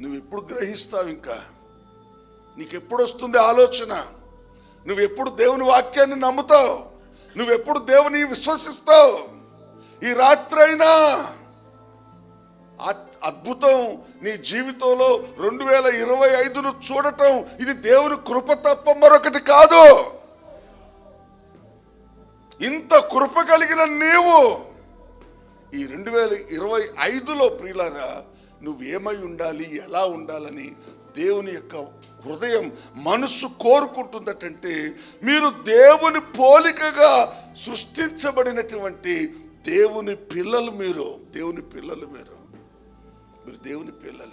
నువ్వు ఎప్పుడు గ్రహిస్తావు ఇంకా? నీకెప్పుడు వస్తుంది ఆలోచన? నువ్వెప్పుడు దేవుని వాక్యాన్ని నమ్ముతావు? నువ్వెప్పుడు దేవుని విశ్వసిస్తావు? ఈ రాత్రైనా అద్- అద్భుతం నీ జీవితంలో రెండు వేల ఇరవై ఐదును చూడటం ఇది దేవుని కృప తప్ప మరొకటి కాదు. ఇంత కృప కలిగిన నీవు ఈ రెండు వేల ఇరవై ఐదులో ప్రియులారా నువ్వేమై ఉండాలి ఎలా ఉండాలని దేవుని యొక్క హృదయం మనస్సు కోరుకుంటుందటంటే మీరు దేవుని పోలికగా సృష్టించబడినటువంటి దేవుని పిల్లలు మీరు. దేవుని పిల్లలు మీరు. మీరు దేవుని పిల్లల?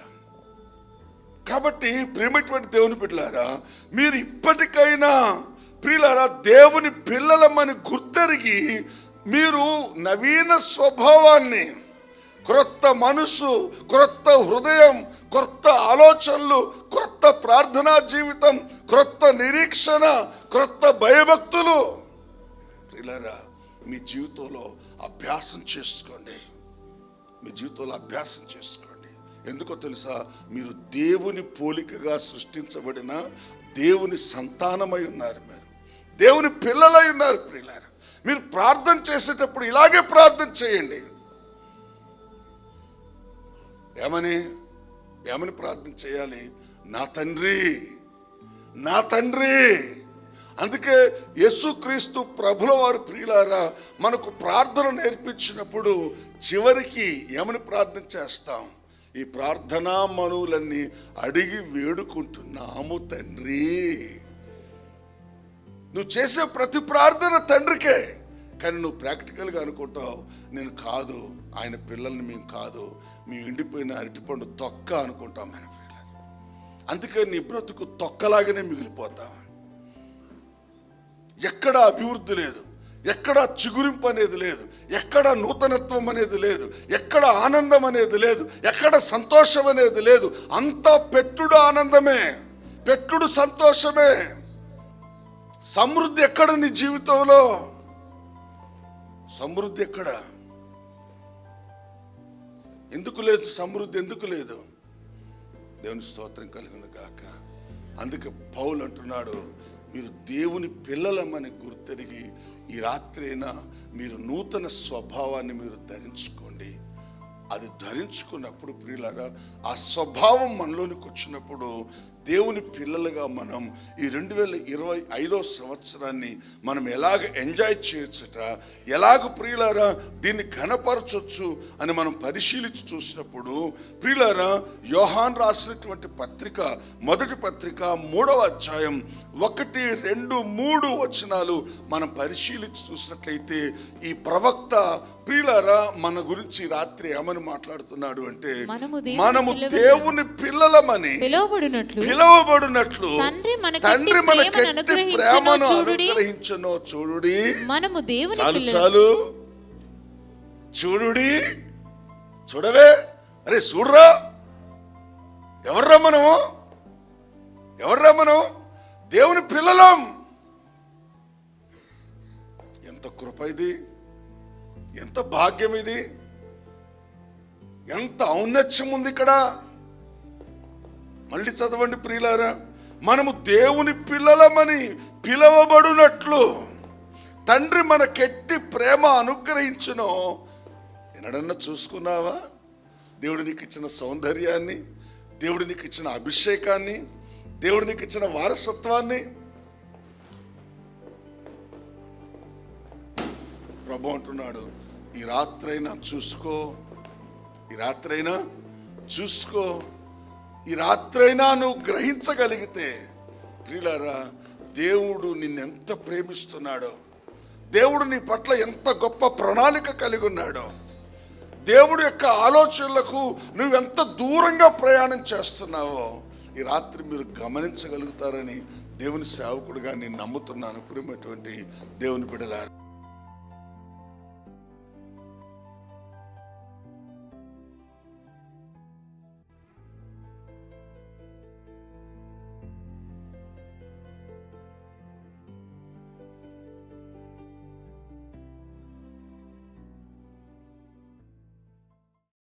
కాబట్టి ప్రేమటువంటి దేవుని పిల్లారా మీరు ఇప్పటికైనా ప్రియులారా దేవుని పిల్లలమని గుర్తెరిగి మీరు నవీన స్వభావాన్ని క్రొత్త మనసు క్రొత్త హృదయం క్రొత్త ఆలోచనలు క్రొత్త ప్రార్థనా జీవితం క్రొత్త నిరీక్షణ క్రొత్త భయభక్తులు. ఇలాగా మీ జీవితంలో అభ్యాసం చేసుకోండి. మీ జీవితంలో అభ్యాసం చేసుకోండి. ఎందుకో తెలుసా? మీరు దేవుని పోలికగా సృష్టించబడిన దేవుని సంతానమై ఉన్నారు మీరు. దేవుని పిల్లలై ఉన్నారు ప్రియులారా. మీరు ప్రార్థన చేసేటప్పుడు ఇలాగే ప్రార్థన చేయండి. ఏమని? ఏమని ప్రార్థన చేయాలి? నా తండ్రి నా తండ్రి. అందుకే యేసుక్రీస్తు ప్రభుల వారు ప్రియులారా మనకు ప్రార్థన నేర్పించినప్పుడు చివరికి ఏమని ప్రార్థన చేస్తాం? ఈ ప్రార్థనా మనువులన్నీ అడిగి వేడుకుంటున్నాము తండ్రి. నువ్వు చేసే ప్రతి ప్రార్థన తండ్రికే కానీ నువ్వు ప్రాక్టికల్గా అనుకుంటావు నేను కాదు. ఆయన పిల్లల్ని మేము కాదు మేము ఎండిపోయిన అరటిపండు తొక్క అనుకుంటాం ఆయన పిల్లలు. అందుకే నీ బ్రతుకు తొక్కలాగానే మిగిలిపోతాం ఎక్కడ అభివృద్ధి లేదు ఎక్కడ చిగురింపు అనేది లేదు ఎక్కడ నూతనత్వం అనేది లేదు ఎక్కడ ఆనందం అనేది లేదు ఎక్కడ సంతోషం అనేది లేదు. అంతా పెట్టుడు ఆనందమే పెట్టుడు సంతోషమే. సమృద్ధి ఎక్కడ నీ జీవితంలో? సమృద్ధి ఎక్కడ? ఎందుకు లేదు? సమృద్ధి ఎందుకు లేదు? దేవుని స్తోత్రం కలిగిన గాక. అందుకే పౌలు అంటున్నాడు మీరు దేవుని పిల్లలమని గుర్తెరిగి ఈ రాత్రైనా మీరు నూతన స్వభావాన్ని మీరు ధరించుకోండి. అది ధరించుకున్నప్పుడు ప్రియులారా ఆ స్వభావం మనలోనికి వచ్చినప్పుడు దేవుని పిల్లలుగా మనం ఈ రెండు వేల ఇరవై ఐదో సంవత్సరాన్ని మనం ఎలాగ ఎంజాయ్ చేయొచ్చుట ఎలాగ ప్రియులారా దీన్ని ఘనపరచొచ్చు అని మనం పరిశీలించి చూసినప్పుడు ప్రియులారా యోహాన్ రాసినటువంటి పత్రిక మొదటి పత్రిక మూడవ అధ్యాయం ఒకటి రెండు మూడు వచనాలు మనం పరిశీలించి చూసినట్లయితే ఈ ప్రవక్త ప్రియులారా మన గురించి రాత్రి ఏమని మాట్లాడుతున్నాడు అంటే మనము దేవుని పిల్లలమని పిలువబడినట్లు పిలువబడినట్లు తండ్రి మన ప్రేమను కెట్టి అనుగ్రహించెనో ప్రేమను చూడుడి. అనుగ్రహించనో చూడుడి. మనము దేవుని చాలు పిల్లలు. చాలు. చూడుడి. చూడవే. అరే చూడరా. ఎవర్రా మనము? ఎవర్రా మనం దేవుని పిల్లలం. ఎంత కృప ఇది. ఎంత భాగ్యం ఇది. ఎంత ఔన్నత్యం ఉంది ఇక్కడ. మళ్ళీ చదవండి ప్రియులారా మనము దేవుని పిల్లలమని పిలవబడునట్లు. తండ్రి మనకెట్టి ప్రేమ అనుగ్రహించునో. ఎన్నడన్నా చూసుకున్నావా? దేవుడు నీకు ఇచ్చిన సౌందర్యాన్ని దేవుడు నీకు ఇచ్చిన అభిషేకాన్ని దేవుడు నీకు ఇచ్చిన వారసత్వాన్ని. ప్రభు అంటున్నాడు ఈ రాత్రైనా చూసుకో ఈ రాత్రైనా చూసుకో. ఈ రాత్రైనా నువ్వు గ్రహించగలిగితే ప్రియులారా దేవుడు నిన్నెంత ప్రేమిస్తున్నాడో దేవుడు నీ పట్ల ఎంత గొప్ప ప్రణాళిక కలిగి ఉన్నాడో దేవుడు యొక్క ఆలోచనలకు నువ్వెంత దూరంగా ప్రయాణం చేస్తున్నావో ఈ రాత్రి మీరు గమనించగలుగుతారని దేవుని సేవకుడిగా నేను నమ్ముతున్నాను. ప్రియమైనటువంటి దేవుని బిడలారు